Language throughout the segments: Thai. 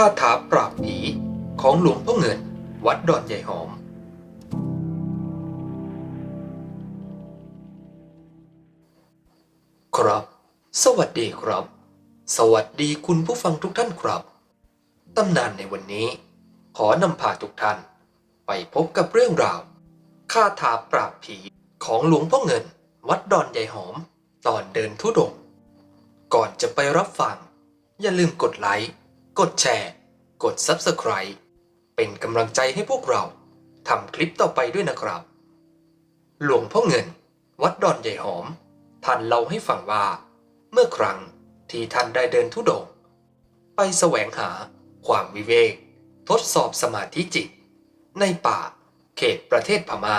คาถาปราบผีของหลวงพ่อเงิน วัดดอนใหญ่หอม ครับ สวัสดีครับ สวัสดีคุณผู้ฟังทุกท่านครับ ตำนานในวันนี้ ขอนำพาทุกท่าน ไปพบกับเรื่องราวคาถาปราบผีของหลวงพ่อเงิน วัดดอนใหญ่หอม ตอนเดินทุดง ก่อนจะไปรับฟัง อย่าลืมกดไลค์ กดแชร์ กด Subscribe เป็นกำลังใจให้พวกเราทำคลิปต่อไปด้วยนะครับ หลวงพ่อเงิน วัดดอนใหญ่หอม ท่านเล่าให้ฟังว่า เมื่อครั้งที่ท่านได้เดินทุดง ไปแสวงหาความวิเวก ทดสอบสมาธิจิต ในป่าเขตประเทศพมา่า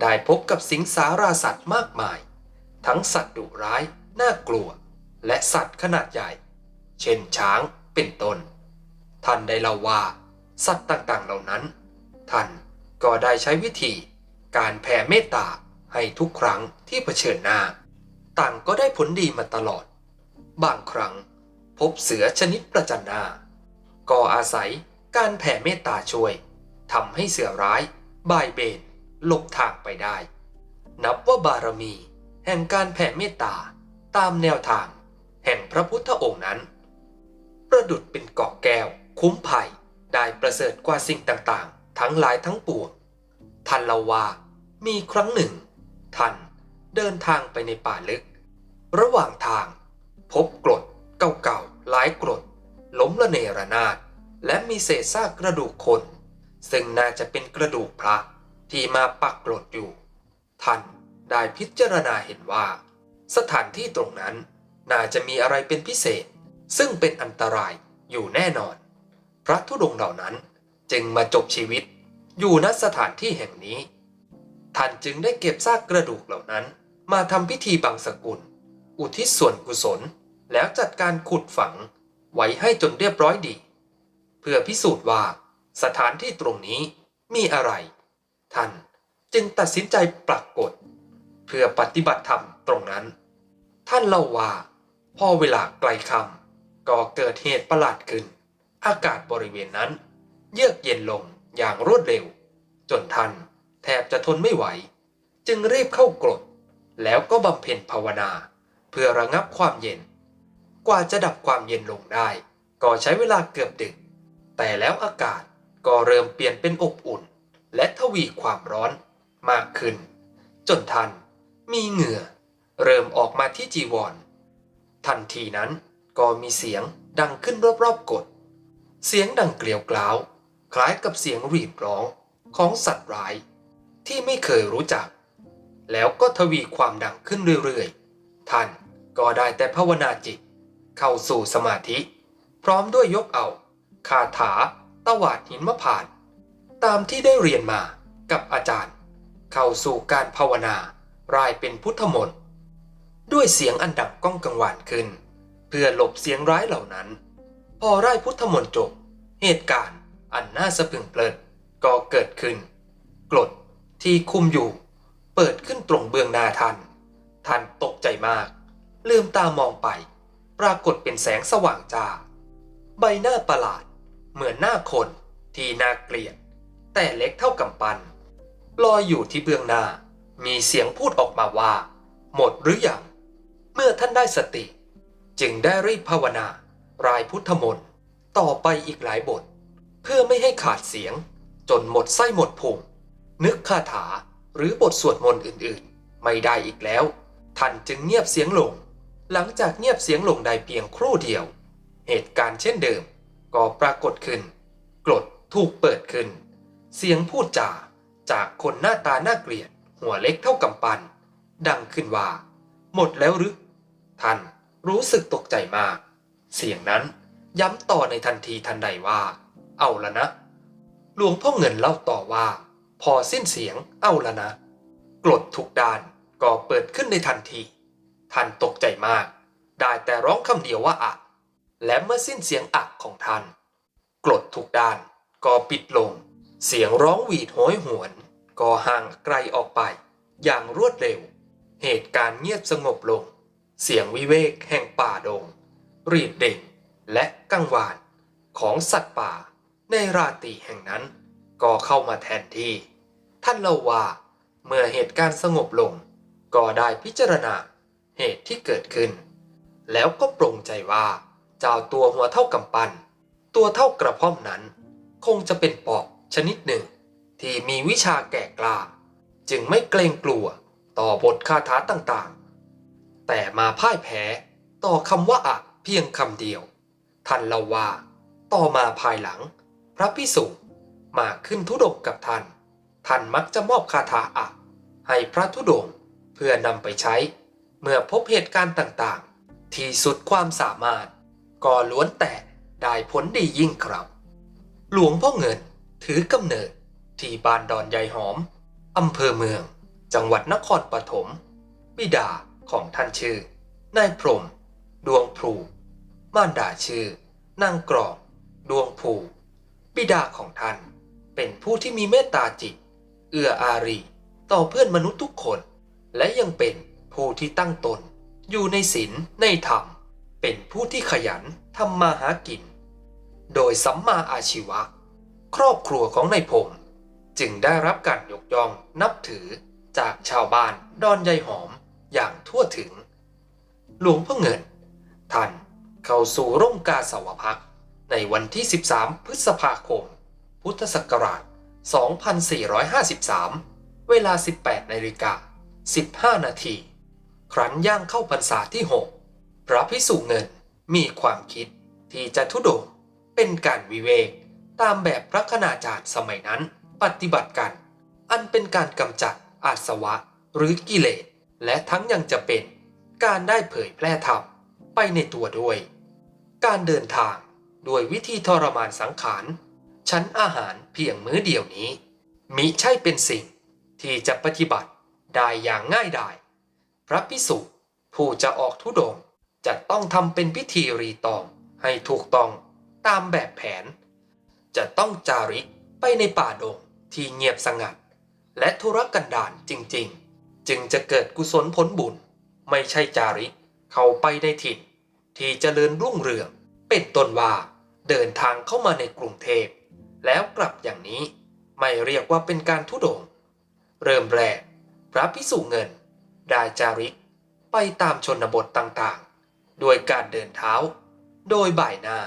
ได้พบกับสิงสาราสัตว์มากมาย ทั้งสัตว์ดุร้าย น่ากลัว และสัตว์ขนาดใหญ่ เช่นช้าง เป็นต้น ท่านได้เล่าว่าสัตว์ต่างๆเหล่านั้น ท่านก็ได้ใช้วิธีการแผ่เมตตาให้ทุกครั้งที่เผชิญหน้า ต่างก็ได้ผลดีมาตลอด บางครั้งพบเสือชนิดประจันหน้า ก็อาศัยการแผ่เมตตาช่วยทำให้เสือร้ายบายเบนหลบทางไปได้ นับว่าบารมี แห่งการแผ่เมตตาตามแนวทาง แห่งพระพุทธองค์นั้น ประดุดเป็นเกาะแก้ว คุ้มภัย ได้ประเสริฐกว่าสิ่งต่างๆ ทั้งหลายทั้งปวงท่านเล่าว่ามีครั้งหนึ่ง ท่านเดินทางไปในป่าลึก ระหว่างทาง พบกรดเก่าๆหลายกรดล้มละเนระนาดและมีเศษซากกระดูกคน ซึ่งน่าจะเป็นกระดูกพระที่มาปักกรดอยู่ ท่านได้พิจารณาเห็นว่า สถานที่ตรงนั้นน่าจะมีอะไรเป็นพิเศษ ซึ่งเป็นอันตรายอยู่แน่นอน พระธุดงเหล่านั้นจึงมาจบชีวิตอยู่ณสถานที่แห่งนี้ ท่านจึงได้เก็บซากกระดูกเหล่านั้น มาทำพิธีบังสกุล อุทิศส่วนกุศล แล้วจัดการขุดฝัง ไว้ให้จนเรียบร้อยดี เพื่อพิสูจน์ว่าสถานที่ตรงนี้มีอะไร ท่านจึงตัดสินใจปรากฏ เพื่อปฏิบัติธรรมตรงนั้น ท่านเล่าว่าพอเวลาไกลคำ ก็เกิดเหตุประหลาดขึ้น อากาศบริเวณนั้น เยือกเย็นลงอย่างรวดเร็ว จนท่านแทบจะทนไม่ไหว จึงรีบเข้ากรดแล้วก็บำเพ็ญภาวนา เพื่อระงับความเย็น กว่าจะดับความเย็นลงได้ ก็ใช้เวลาเกือบดึก แต่แล้วอากาศก็เริ่มเปลี่ยนเป็นอบอุ่น และทวีความร้อนมากขึ้น จนท่านมีเหงื่อ เริ่มออกมาที่จีวร ทันทีนั้น ก็มีเสียงดังขึ้นรอบๆกด เสียงดังเกลียวกล้าว คล้ายกับเสียงรีดร้องของสัตว์ร้าย ที่ไม่เคยรู้จัก แล้วก็ทวีความดังขึ้นเรื่อยๆ ท่านก็ได้แต่ภาวนาจิต เข้าสู่สมาธิ พร้อมด้วยยกเอาคาถาตวาดหินมะผานต์ตามที่ได้เรียนมากับอาจารย์ เข้าสู่การภาวนารายเป็นพุทธมนต์ด้วยเสียงอันดังก้องกังวานขึ้น เพื่อหลบเสียงร้ายเหล่านั้น พอไร่พุทธมนต์จบ เหตุการณ์อันน่าสะพึงเพลิดก็เกิดขึ้น กรดที่คุมอยู่ เปิดขึ้นตรงเบื้องหน้าท่าน ท่านตกใจมาก ลืมตามองไป ปรากฏเป็นแสงสว่างจ้า ใบหน้าประหลาด เหมือนหน้าคนที่น่าเกลียด แต่เล็กเท่ากำปั้นลอยอยู่ที่เบื้องหน้า มีเสียงพูดออกมาว่า หมดหรืออยัง เมื่อท่านได้สติ จึงได้รีบภาวนารายพุทธมนต์ต่อไปอีกหลายบท เพื่อไม่ให้ขาดเสียง จนหมดไส้หมดพุงนึกคาถาหรือบทสวดมนต์อื่นๆ ไม่ได้อีกแล้ว ท่านจึงเงียบเสียงลง หลังจากเงียบเสียงลงได้เพียงครู่เดียว เหตุการณ์เช่นเดิม ก็ปรากฏขึ้น กรดถูกเปิดขึ้น เสียงพูดจาจากคนหน้าตาน่าเกลียด หัวเล็กเท่ากำปั้นดังขึ้นว่า หมดแล้วหรือท่าน รู้สึกตกใจมาก เสียงนั้นย้ำต่อในทันทีทันใดว่า เอาละนะ หลวงพ่อเงินเล่าต่อว่า พอสิ้นเสียงเอาละนะ กรดทุกด้านก็เปิดขึ้นในทันที ท่านตกใจมาก ได้แต่ร้องคำเดียวว่าอะ และเมื่อสิ้นเสียงอักของท่าน กรดทุกด้านก็ปิดลง เสียงร้องหวีดโหยหวน ก็ห่างไกลออกไป อย่างรวดเร็ว เหตุการณ์เงียบสงบลง เสียงวิเวกแห่งป่าดง รีดเด่งและกังวาน ของสัตว์ป่าในราตรีแห่งนั้น ก็เข้ามาแทนที่ ท่านเล่าว่า เมื่อเหตุการณ์สงบลง ก็ได้พิจารณาเหตุที่เกิดขึ้น แล้วก็ปรงใจว่า เจ้าตัวหัวเท่ากำปั้นตัวเท่ากระพ่อมนั้น คงจะเป็นปอบชนิดหนึ่ง ที่มีวิชาแก่กล้า จึงไม่เกรงกลัวต่อบทคาถาต่าง แต่มาพ่ายแพ้ต่อคำว่าอะเพียงคำเดียว ท่านเล่าว่า ต่อมาภายหลัง พระพิสุมาขึ้นธุดงกับท่าน ท่านมักจะมอบคาถาอะให้พระธุดงเพื่อนำไปใช้ เมื่อพบเหตุการณ์ต่างๆ ที่สุดความสามารถ ก็ล้วนแต่ได้ผลดียิ่งครับ หลวงพ่อเงินถือกำเนิดที่บ้านดอนยายหอมอำเภอเมือง จังหวัดนครปฐมบิดา ของท่านชื่อนายพรหมดวงพลูม่ารดาชื่อนางกรอกดวงภูบิดาของท่าน เป็นผู้ที่มีเมตตาจิต เอื้ออารีต่อเพื่อนมนุษย์ทุกคน และยังเป็นผู้ที่ตั้งตน อยู่ในศีลในธรรม เป็นผู้ที่ขยันทำมาหากิน โดยสัมมาอาชีวะ ครอบครัวของนายพงจึงได้รับการยกย่องนับถือจากชาวบ้านดอนยายหอม อย่างทั่วถึง หลวงพ่อเงิน ท่านเข้าสู่ร่มกาสาวพักในวันที่ 13 พฤษภาคม พุทธศักราช 2453 เวลา 18นาฬิกา15 นาที ครั้นย่างเข้าพรรษาที่ 6 พระพิสุเงินมีความคิดที่จะทุดงเป็นการวิเวกตามแบบพระคณาจารย์สมัยนั้นปฏิบัติกัน อันเป็นการกำจัดอาสวะหรือกิเลส และทั้งยังจะเป็นการได้เผยแพร่ธรรมไปในตัวด้วย การเดินทางโดยวิธีทรมานสังขาร ชั้นอาหารเพียงมื้อเดียวนี้ มิใช่เป็นสิ่งที่จะปฏิบัติได้อย่างง่ายดาย พระพิสุผู้จะออกทุดงจะต้องทำเป็นพิธีรีตองให้ถูกต้องตามแบบแผน จะต้องจาริกไปในป่าดงที่เงียบสงัด และธุรกันดารจริง ๆ จึงจะเกิดกุศลผลบุญ ไม่ใช่จาริกเข้าไปในถิ่น ที่เจริญรุ่งเรือง เป็นต้นว่าเดินทางเข้ามาในกรุงเทพ แล้วกลับอย่างนี้ไม่เรียกว่าเป็นการทุดง เริ่มแรก พระพิสุเงิน ได้จาริกไปตามชนบทต่างๆ โดยการเดินเท้า โดยบ่ายหน้า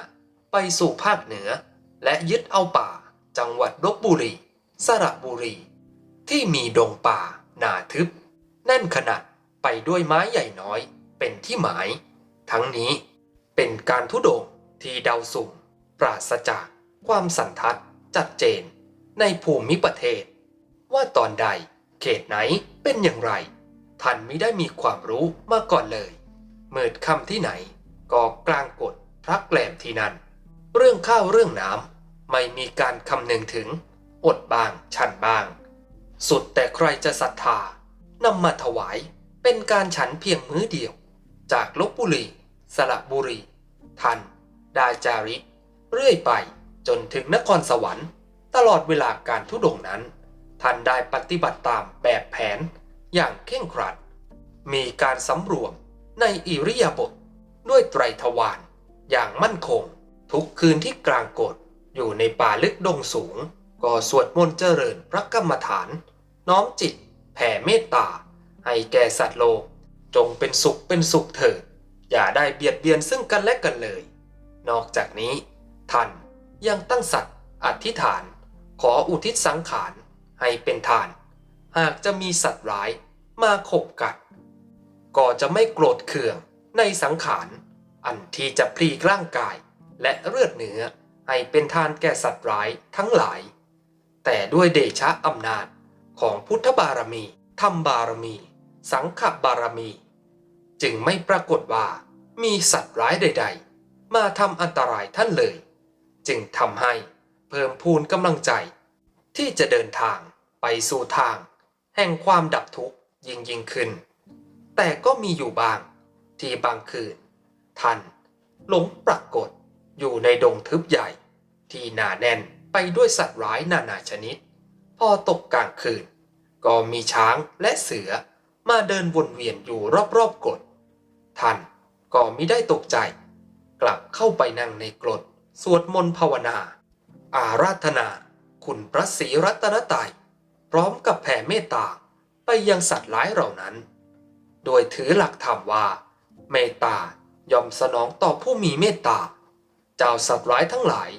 ไปสู่ภาคเหนือ และยึดเอาป่าจังหวัดลบบุรี สระบุรี ที่มีดงป่าหนาทึบ แน่นขนาดไปด้วยไม้ใหญ่น้อยเป็นที่หมาย ทั้งนี้เป็นการทุดงที่เดาสุ่มปราศจากความสันทัดจัดเจนในภูมิประเทศ ว่าตอนใดเขตไหนเป็นอย่างไร ท่านไม่ได้มีความรู้มาก่อนเลยเมิดคำที่ไหนก็กลางกฎพระแกลมที่นั่น เรื่องข้าวเรื่องน้ำไม่มีการคำนึงถึง อดบางฉันบาง สุดแต่ใครจะศรัทธา นำมาถวายเป็นการฉันเพียงมื้อเดียว จากลบบุรี สระบุรีท่านได้จาริก เรื่อยไปจนถึงนครสวรรค์ ตลอดเวลาการทุดงนั้น ท่านได้ปฏิบัติตามแบบแผนอย่างเคร่งครัด มีการสำรวมในอิริยาบถด้วยไตรทวารอย่างมั่นคง ทุกคืนที่กลางกฎอยู่ในป่าลึกดงสูง ก็สวดมนต์เจริญพระกรรมฐาน น้อมจิต แผ่เมตตา ให้แก่สัตว์โลก จงเป็นสุขเป็นสุขเถิด อย่าได้เบียดเบียนซึ่งกันและกันเลย นอกจากนี้ ท่านยังตั้งสัตว์อธิษฐาน ขออุทิศสังขารให้เป็นทาน หากจะมีสัตว์ร้ายมาขบกัด ก็จะไม่โกรธเคืองในสังขาร อันที่จะพลีกร่างกาย และเลือดเนื้อให้เป็นทานแก่สัตว์ร้ายทั้งหลาย แต่ด้วยเดชะอำนาจ ของพุทธบารมีธรรมบารมี สังฆบารมี จึงไม่ปรากฏว่ามีสัตว์ร้ายใด ๆ มาทำอันตรายท่านเลย จึงทำให้เพิ่มพูนกำลังใจ ที่จะเดินทางไปสู่ทาง แห่งความดับทุกข์ยิ่งยิ่งขึ้น แต่ก็มีอยู่บางที่บางคืน ท่านหลงปรากฏอยู่ในดงทึบใหญ่ ที่หนาแน่นไปด้วยสัตว์ร้ายนานาชนิด พอตกกลางคืน ก็มีช้างและเสือมาเดินวนเวียนอยู่รอบๆกฏท่านก็มิได้ตกใจ กลับเข้าไปนั่งในกรดสวดมนต์ภาวนา อาราธนา คุณพระศรีรัตนตรัยพร้อมกับแผ่เมตตาไปยังสัตว์ร้ายเหล่านั้น โดยถือหลักธรรมว่า เมตตายอมสนองต่อผู้มีเมตตา เจ้าสัตว์ร้ายทั้งหลาย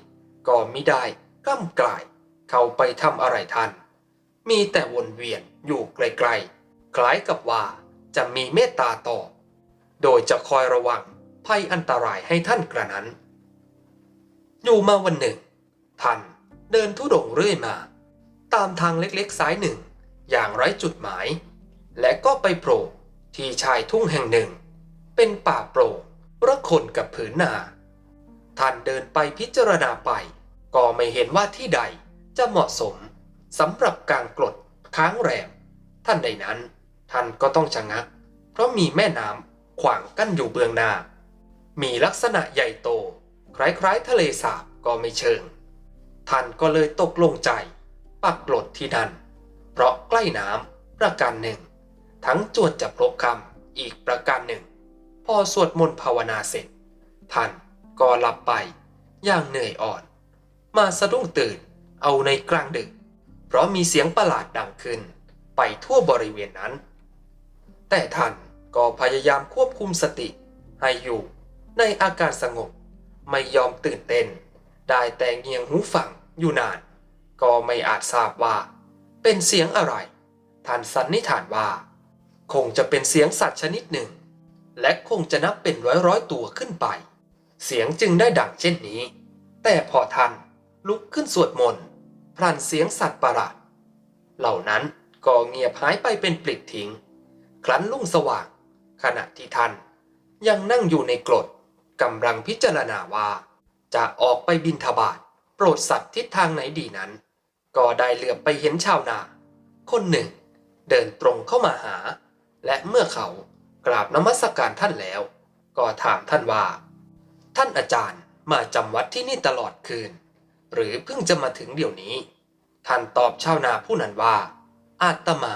ก็มิได้กล้ำกลาย เขาไปทำอะไรท่านมีแต่วนเวียนอยู่ไกลๆ คล้ายกับว่าจะมีเมตตาต่อ โดยจะคอยระวังภัยอันตรายให้ท่านกระนั้น อยู่มาวันหนึ่ง ท่านเดินทุดงเรื่อยมา ตามทางเล็กๆซ้ายหนึ่ง อย่างไร้จุดหมาย และก็ไปโผล่ที่ชายทุ่งแห่งหนึ่ง เป็นป่าโปร่งระคนกับผืนนา ท่านเดินไปพิจารณาไป ก็ไม่เห็นว่าที่ใด จะเหมาะสมสำหรับการกรดค้างแรม ท่านใดนั้น ท่านก็ต้องชะงัก เพราะมีแม่น้ำขวางกั้นอยู่เบื้องหน้า มีลักษณะใหญ่โต คล้ายๆทะเลสาบก็ไม่เชิง ท่านก็เลยตกลงใจ ปักกลดที่นั่น เพราะใกล้น้ำประการหนึ่ง ทั้งจวดจะพบคำอีกประการหนึ่ง พอสวดมนต์ภาวนาเสร็จ ท่านก็หลับไปอย่างเหนื่อยอ่อน มาสะดุ้งตื่น เอาในกลางดึก เพราะมีเสียงประหลาดดังขึ้น ไปทั่วบริเวณนั้น แต่ท่านก็พยายามควบคุมสติ ให้อยู่ในอาการสงบ ไม่ยอมตื่นเต้น ได้แต่เงียงหูฟังอยู่นาน ก็ไม่อาจทราบว่า เป็นเสียงอะไร ท่านสันนิษฐานว่า คงจะเป็นเสียงสัตว์ชนิดหนึ่ง และคงจะนับเป็นร้อยร้อยตัวขึ้นไป เสียงจึงได้ดังเช่นนี้ แต่พอท่านลุกขึ้นสวดมนต์ พลันเสียงสัตว์ประหลาดเหล่านั้นก็เงียบหายไปเป็นปลิดทิ้ง ครั้นลุ่งสว่าง ขณะที่ท่านยังนั่งอยู่ในกรดกำลังพิจารณาว่า จะออกไปบินทบาทโปรดสัตว์ทิศทางไหนดีนั้น ก็ได้เหลือบไปเห็นชาวนา คนหนึ่ง เดินตรงเข้ามาหา และเมื่อเขากราบนมัสการท่านแล้ว ก็ถามท่านว่า ท่านอาจารย์มาจำวัดที่นี่ตลอดคืน หรือเพิ่งจะมาถึงเดี๋ยวนี้ ท่านตอบชาวนาผู้นั้นว่า อาตมา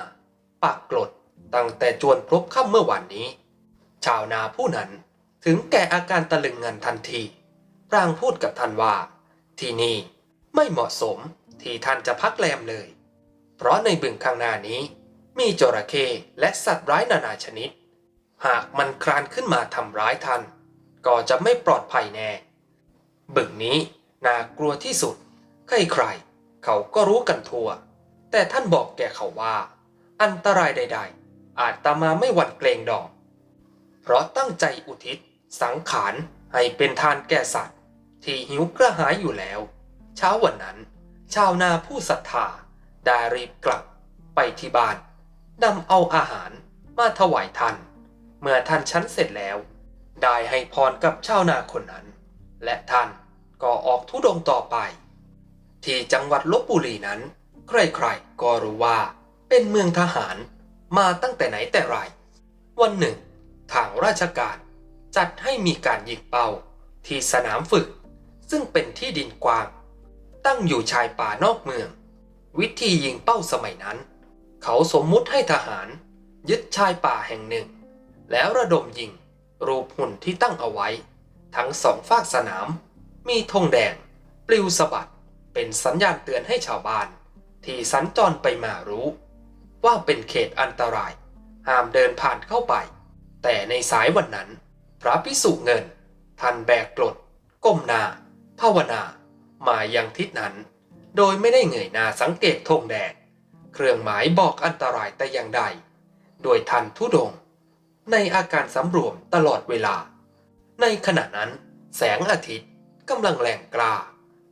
ปักกรดตั้งแต่จวนพบค่ำเมื่อวานนี้ ชาวนาผู้นั้นถึงแก่อาการตะลึงงันทันทีพรางพูดกับท่านว่า ที่นี่ไม่เหมาะสมที่ท่านจะพักแรมเลย เพราะในบึงข้างหน้านี้ มีจระเข้และสัตว์ร้ายนานาชนิด หากมันคลานขึ้นมาทำร้ายท่าน ก็จะไม่ปลอดภัยแน่ บึงนี้ น่ากลัวที่สุด ใครๆเขาก็รู้กันทั่ว แต่ท่านบอกแกเขาว่า อันตรายใด ๆ อาจตามมาไม่หวั่นเกรงดอก เพราะตั้งใจอุทิศสังขารให้เป็นทานแก่สัตว์ ที่หิวกระหายอยู่แล้ว เช้าวันนั้น ชาวนาผู้ศรัทธาได้รีบกลับไปที่บ้านนำเอาอาหารมาถวายท่าน เมื่อท่านชั้นเสร็จแล้ว ได้ให้พรกับชาวนาคนนั้น และท่าน ก็ออกทุดงต่อไป ที่จังหวัดลบบุรีนั้น ใครๆก็รู้ว่าเป็นเมืองทหารมาตั้งแต่ไหนแต่ไร วันหนึ่ง ทางราชการจัดให้มีการยิงเป้าที่สนามฝึก ซึ่งเป็นที่ดินกว้าง ตั้งอยู่ชายป่านอกเมือง วิธียิงเป้าสมัยนั้น เขาสมมุติให้ทหาร ยึดชายป่าแห่งหนึ่ง แล้วระดมยิงรูปหุ่นที่ตั้งเอาไว้ ทั้งสองฝากสนาม มีธงแดง ปลิวสะบัดเป็นสัญญาณเตือนให้ชาวบ้าน ที่สัญจรไปมารู้ ว่าเป็นเขตอันตราย ห้ามเดินผ่านเข้าไป แต่ในสายวันนั้น พระพิสุเงิน ท่านแบกกรดก้มหน้าภาวนา มายังทิศนั้น โดยไม่ได้เงยหน้าสังเกตธงแดงเครื่องหมายบอกอันตรายแต่อย่างใด โดยทันทุดง ในอาการสำรวมตลอดเวลา ในขณะนั้นแสงอาทิตย์ กำลังแรงกล้า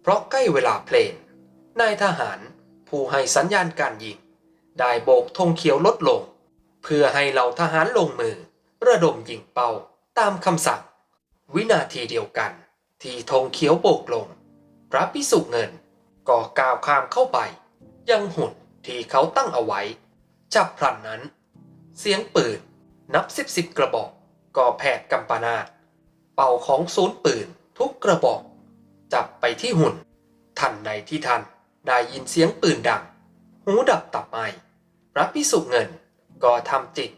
เพราะใกล้เวลาเพลนนายทหารผู้ให้สัญญาณการยิง ได้โบกธงเขียวลดลง เพื่อให้เหล่าทหารลงมือ ระดมยิงเป้าตามคำสั่ง วินาทีเดียวกัน ที่ธงเขียวโบกลง พระพิสุเงินก็ก้าวข้ามเข้าไป ยังหุ่นที่เขาตั้งเอาไว้ จับพลันนั้น เสียงปืนนับสิบสิบกระบอก ก็แผดกำปนาตเป่าของศูนย์ปืน ทุกกระบอก จับไปที่หุ่น ทันใดที่ทันได้ยินเสียงปืนดัง หูดับตับไมพระพิสุเงินก็ทำจิต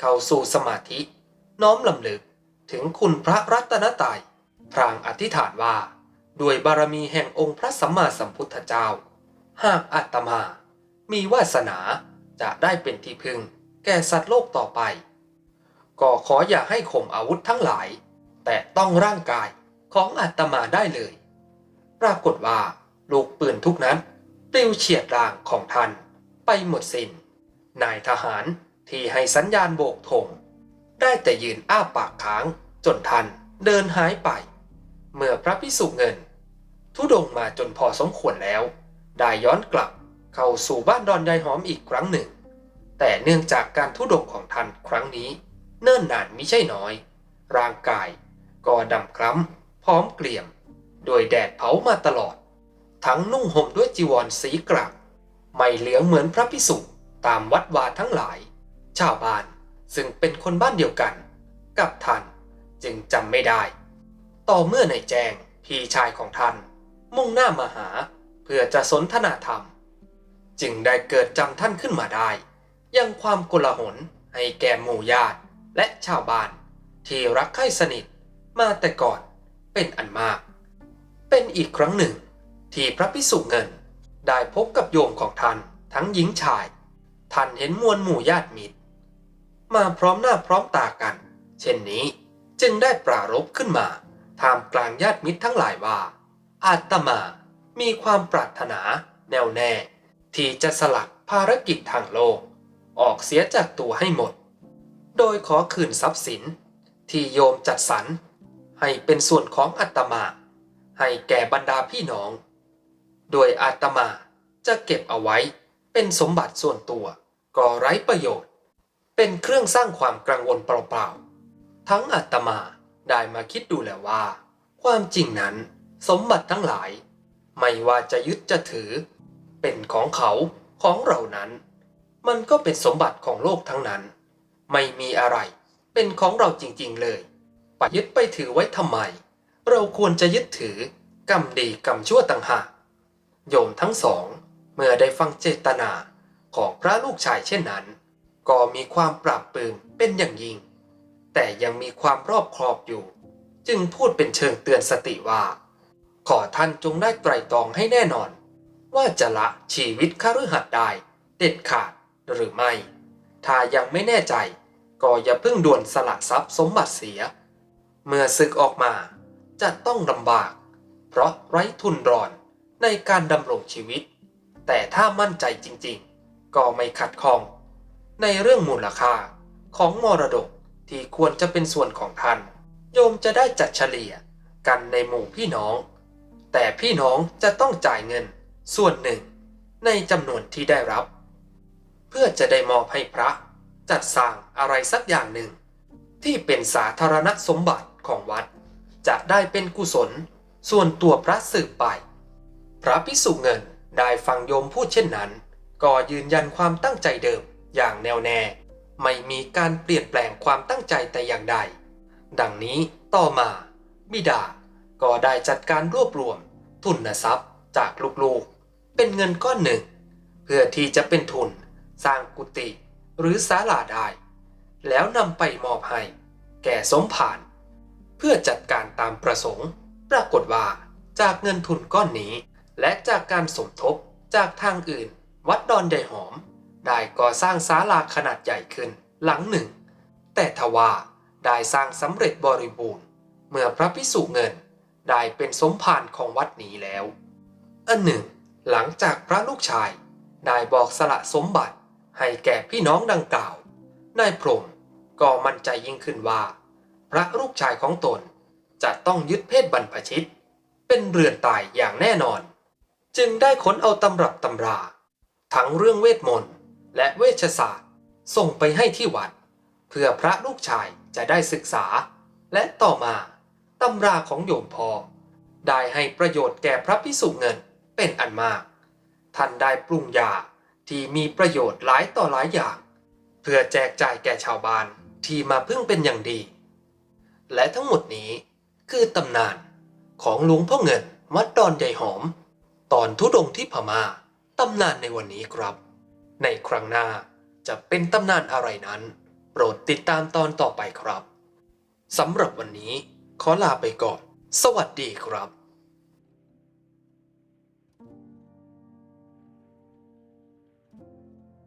เข้าสู่สมาธิ น้อมลำลึกถึงคุณพระรัตนตรัยพรางอธิษฐานว่า ด้วยบารมีแห่งองค์พระสัมมาสัมพุทธเจ้า หากอาตมา มีวาสนาจะได้เป็นที่พึ่ง แก่สัตว์โลกต่อไป ก็ขออย่าให้ข่มอาวุธทั้งหลาย แต่ต้องร่างกาย ของอาตมาได้เลย ปรากฏว่าลูกปืนทุกนั้นปลิวเฉียดร่างของท่านไปหมดสิน้น นายทหารที่ให้สัญญาณโบกธงได้แต่ยืนอ้าปากค้างจนท่านเดินหายไป เมื่อพระพิสุเงิน ทุดงมาจนพอสมควรแล้ว ได้ย้อนกลับเข้าสู่บ้านดอนยายหอมอีกครั้งหนึ่ง แต่เนื่องจากการทุดงของท่านครั้งนี้ เนิ่นนานมิใช่น้อย ร่างกายก็ดำคล้ำ พร้อมเกลี่ยม โดยแดดเผามาตลอด ทั้งนุ่งห่มด้วยจีวรสีกรักไม่เหลืองเหมือนพระพิสุตามวัดวาทั้งหลาย ชาวบ้านซึ่งเป็นคนบ้านเดียวกัน กับท่านจึงจำไม่ได้ ต่อเมื่อในายแจงพี่ชายของท่าน มุ่งหน้ามาหาเพื่อจะสนทนาธรรม จึงได้เกิดจำท่านขึ้นมาได้ ยังความโกลาหลให้แก่หมู่ญาติและชาวบ้าน ที่รักใคร่สนิทมาแต่ก่อน เป็นอันมาก เป็นอีกครั้งหนึ่ง ที่พระพิสุเงินได้พบกับโยมของท่านทั้งหญิงชาย ท่านเห็นมวลหมู่ญาติมิตร มาพร้อมหน้าพร้อมตากัน เช่นนี้จึงได้ปรารภขึ้นมาท่ามกลางญาติมิตรทั้งหลายว่า อาตมามีความปรารถนาแน่วแน่ ที่จะสลัดภารกิจทางโลก ออกเสียจากตัวให้หมด โดยขอคืนทรัพย์สิน ที่โยมจัดสรร ให้เป็นส่วนของอาตมา ให้แก่บรรดาพี่น้อง โดยอาตมาจะเก็บเอาไว้เป็นสมบัติส่วนตัวก็ไร้ประโยชน์ เป็นเครื่องสร้างความกังวลเปล่าๆ ทั้งอาตมาได้มาคิดดูแล้วว่า ความจริงนั้นสมบัติทั้งหลาย ไม่ว่าจะยึดจะถือ เป็นของเขาของเรานั้น มันก็เป็นสมบัติของโลกทั้งนั้น ไม่มีอะไรเป็นของเราจริงๆเลย ไปยึดไปถือไว้ทำไม เราควรจะยึดถือกรรมดีกรรมชั่วต่างหาก โยมทั้งสอง เมื่อได้ฟังเจตนาของพระลูกชายเช่นนั้น ก็มีความปราบปรืมเป็นอย่างยิ่ง แต่ยังมีความรอบครอบอยู่ จึงพูดเป็นเชิงเตือนสติว่า ขอท่านจงได้ไตรตรองให้แน่นอน ว่าจะละชีวิตคฤหัสถ์ได้เด็ดขาดหรือไม่ ถ้ายังไม่แน่ใจ ก็อย่าเพิ่งด่วนสละทรัพย์สมบัติเสีย เมื่อศึกออกมาจะต้องลำบาก เพราะไร้ทุนรอนในการดำรงชีวิต แต่ถ้ามั่นใจจริงๆ ก็ไม่ขัดข้อง ในเรื่องมูลค่าของมรดกที่ควรจะเป็นส่วนของท่าน โยมจะได้จัดเฉลี่ยกันในหมู่พี่น้อง แต่พี่น้องจะต้องจ่ายเงินส่วนหนึ่งในจำนวนที่ได้รับ เพื่อจะได้มอบให้พระจัดสร้างอะไรสักอย่างหนึ่ง ที่เป็นสาธารณสมบัติ ของวัด จะได้เป็นกุศล ส่วนตัวพระสืบไป พระพิสุเงินได้ฟังโยมพูดเช่นนั้น ก็ยืนยันความตั้งใจเดิมอย่างแน่วแน่ ไม่มีการเปลี่ยนแปลงความตั้งใจแต่อย่างใด ดังนี้ต่อมาบิดา ก็ได้จัดการรวบรวม ทุนทรัพย์จากลูกๆ เป็นเงินก้อนหนึ่ง เพื่อที่จะเป็นทุนสร้างกุฏิหรือศาลาได้ แล้วนำไปมอบให้ แก่สมภาร เพื่อจัดการตามประสงค์ ปรากฏว่าจากเงินทุนก้อนนี้ และจากการสมทบจากทางอื่น วัดดอนใหญ่หอม ได้ก่อสร้างศาลาขนาดใหญ่ขึ้นหลังหนึ่ง แต่ทว่าได้สร้างสำเร็จบริบูรณ์ เมื่อพระพิสุเงินได้เป็นสมภารของวัดนี้แล้ว อันหนึ่ง หลังจากพระลูกชายได้บอกสละสมบัติให้แก่พี่น้องดังกล่าวนายพรมก็มั่นใจยิ่งขึ้นว่า ระลูกชายของตน จะต้องยึดเพศบรรพชิต เป็นเรือนตายอย่างแน่นอน จึงได้ขนเอาตำรับตำรา ทั้งเรื่องเวทมนต์และเวชศาสตร์ ส่งไปให้ที่วัด เพื่อพระลูกชายจะได้ศึกษา และต่อมาตำราของโยมพอ ได้ให้ประโยชน์แก่พระพิสุเงินเป็นอันมาก ท่านได้ปรุงยาที่มีประโยชน์หลายต่อหลายอย่าง เพื่อแจกจ่ายแก่ชาวบ้านที่มาพึ่งเป็นอย่างดี และทั้งหมดนี้คือตำนานของหลวงพ่อเงินวัดดอนใหญ่หอม ตอนทุดงค์ที่พมา่าตำนานในวันนี้ครับ ในครั้งหน้าจะเป็นตำนานอะไรนั้น โปรดติดตามตอนต่อไปครับสำหรับวันนี้ขอลาไปก่อน สวัสดีครับ